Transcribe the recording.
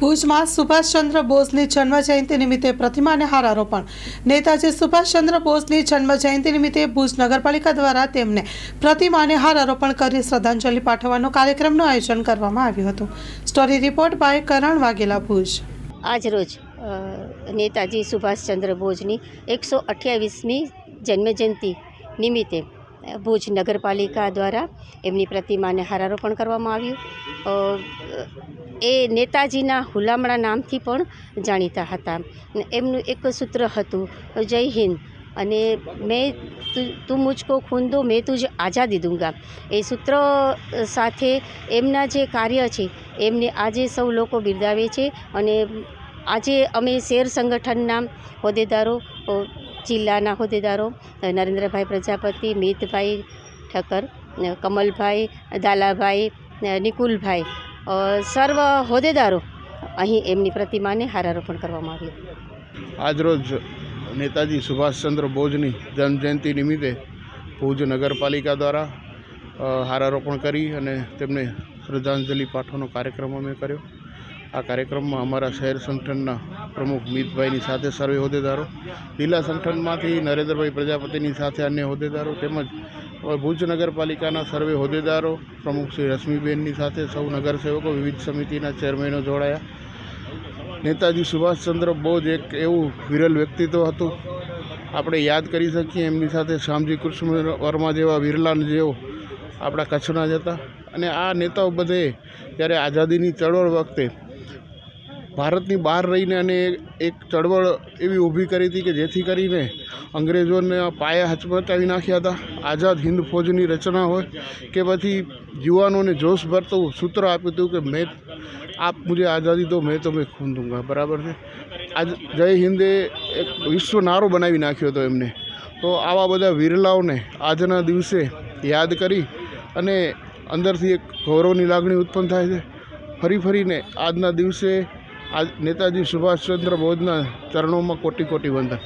ભુજમાં સુભાષચંદ્ર બોઝની જન્મજયંતિ નિમિત્તે પ્રતિમાને હારારોપણ. નેતાજી સુભાષચંદ્ર બોઝની જન્મ જયંતિ નિમિત્તે ભુજ નગરપાલિકા દ્વારા તેમને પ્રતિમાને હારારોપણ કરી શ્રદ્ધાંજલિ પાઠવવાનો કાર્યક્રમનું આયોજન કરવામાં આવ્યું હતું. Story report by Karan Vaghela, Bhuj. આજરોજ નેતાજી સુભાષચંદ્ર બોઝની એકસો અઠ્યાવીસમી જન્મજયંતિ નિમિત્તે ભુજ નગરપાલિકા દ્વારા એમની પ્રતિમાને હારારોપણ કરવામાં આવ્યું. એ નેતાજીના હુલામણા નામથી પણ જાણીતા હતા. એમનું એક સૂત્ર હતું, જય હિન્દ અને મેં તું મુજકો ખૂન દો, મેં તું જ આઝાદી દૂંગા એ સૂત્ર સાથે એમના જે કાર્ય છે, એમને આજે સૌ લોકો બિરદાવે છે. અને આજે અમે શેર સંગઠનના હોદ્દેદારો જિલ્લાના હોદ્દેદારો નરેન્દ્રભાઈ પ્રજાપતિ, મિતભાઈ ઠક્કર કમલભાઈ દાલાભાઈ નિકુલભાઈ સર્વ હોદ્દેદારો અહીં એમની પ્રતિમાને હારારોપણ કરવામાં આવ્યું. આજરોજ નેતાજી સુભાષચંદ્ર બોઝની જન્મજયંતિ નિમિત્તે ભુજ નગરપાલિકા દ્વારા હારારોપણ કરી અને તેમને શ્રદ્ધાંજલિ પાઠવવાનો કાર્યક્રમ અમે કર્યો. આ કાર્યક્રમમાં અમારા શહેર સંગઠનના પ્રમુખ મિતભાઈની સાથે સર્વે હોદ્દેદારો, જિલ્લા સંગઠનમાંથી નરેન્દ્રભાઈ પ્રજાપતિની સાથે અન્ય હોદ્દેદારો તેમજ ભુજ નગરપાલિકાના સર્વે હોદ્દેદારો, પ્રમુખ શ્રી રશ્મિબેનની સાથે સૌ નગરસેવકો, વિવિધ સમિતિના ચેરમેનો જોડાયા. નેતાજી સુભાષચંદ્ર બોઝ એક એવું વિરલ વ્યક્તિત્વ હતું. આપણે યાદ કરી શકીએ એમની સાથે શ્યામજી કૃષ્ણ વર્મા જેવા વિરલાન જેવો આપણા કચ્છના જ હતા. અને આ નેતાઓ બધે જ્યારે આઝાદીની ચળવળ વખતે ભારતની બહાર રહીને અને એક ચળવળ એવી ઊભી કરી હતી કે જેથી કરીને અંગ્રેજોને પાયા હચમચાવી નાખ્યા હતા. આઝાદ હિન્દ ફોજની રચના હોય કે પછી યુવાનોને જોશ ભરતું સૂત્ર આપ્યું હતું કે મેં આપ મુજે આઝાદી દો, મેં તો મેં ખૂન દૂંગા બરાબર છે? આજ જય હિન્દે એક વિશ્વ નારો બનાવી નાખ્યો હતો એમને. તો આવા બધા વિરલાઓને આજના દિવસે યાદ કરી અને અંદરથી એક ગૌરવની લાગણી ઉત્પન્ન થાય છે. ફરી ફરીને આજના દિવસે આજ નેતાજી સુભાષચંદ્ર બોઝના ચરણોમાં કોટી કોટી વંદન.